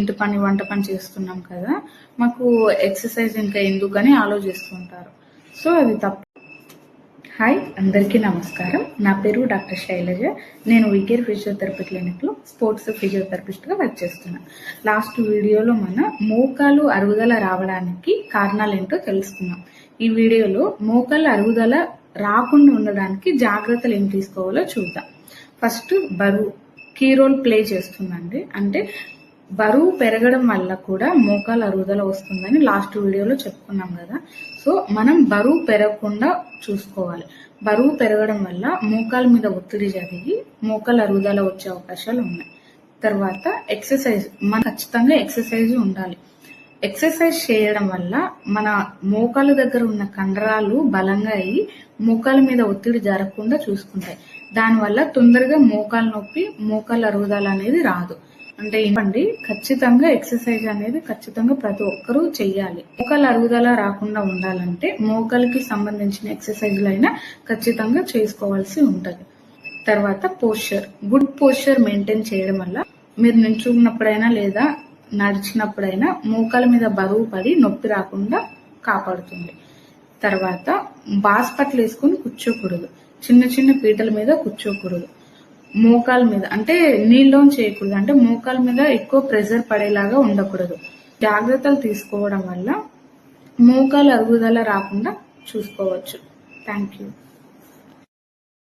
ఇంటి పని వంట పని చేస్తున్నాం కదా మాకు ఎక్సర్సైజ్ ఇంకా ఎందుకని ఆలోచిస్తుంటారు. సో అది తప్పు. హాయ్ అందరికీ నమస్కారం. నా పేరు డాక్టర్ శైలజ. నేను వికేర్ ఫిజియోథెరపీ క్లినిక్లో స్పోర్ట్స్ ఫిజియోథెరపిస్ట్గా వర్క్ చేస్తున్నాను లాస్ట్ వీడియోలో మన మోకాలు అరుగుదల రావడానికి కారణాలు ఏంటో తెలుసుకున్నాం ఈ వీడియోలో మోకాలు అరుగుదల రాకుండా ఉండడానికి జాగ్రత్తలు ఏం తీసుకోవాలో చూద్దాం. ఫస్ట్ బరువు కీ రోల్ ప్లే చేస్తుందండి. అంటే బరువు పెరగడం వల్ల కూడా మోకాలు అరుగుదల వస్తుందని లాస్ట్ వీడియోలో చెప్పుకున్నాం కదా. సో మనం బరువు పెరగకుండా చూసుకోవాలి. బరువు పెరగడం వల్ల మోకాల మీద ఒత్తిడి జరిగి మోకాలు అరుగుదల వచ్చే అవకాశాలు ఉన్నాయి. తర్వాత ఎక్సర్సైజ్ మన ఖచ్చితంగా ఎక్సర్సైజ్ ఉండాలి. ఎక్సర్సైజ్ చేయడం వల్ల మన మోకాలు దగ్గర ఉన్న కండరాలు బలంగా అయ్యి మోకాల మీద ఒత్తిడి జరగకుండా చూసుకుంటాయి. దానివల్ల తొందరగా మోకాలు నొప్పి మోకాలు అరుగుదల అనేది రాదు. అంటే ఇవ్వండి ఖచ్చితంగా ఎక్సర్సైజ్ అనేది ఖచ్చితంగా ప్రతి ఒక్కరూ చెయ్యాలి. మోకాలు అరుగుదల రాకుండా ఉండాలంటే మోకాలకి సంబంధించిన ఎక్సర్సైజ్లు అయినా ఖచ్చితంగా చేసుకోవాల్సి ఉంటుంది. తర్వాత పోస్చర్. గుడ్ పోస్చర్ మెయింటైన్ చేయడం వల్ల మీరు నించుకున్నప్పుడైనా లేదా నడిచినప్పుడైనా మోకాల మీద బరువు పడి నొప్పి రాకుండా కాపాడుతుంది. తర్వాత బాస్పట్లు వేసుకొని కూర్చోకూడదు. చిన్న చిన్న పీటల మీద కూర్చోకూడదు. మోకాల మీద అంటే నీళ్ళలో చేయకూడదు. అంటే మోకాల మీద ఎక్కువ ప్రెషర్ పడేలాగా ఉండకూడదు. జాగ్రత్తలు తీసుకోవడం వల్ల మోకాలు అరుగుదల రాకుండా చూసుకోవచ్చు. Thank you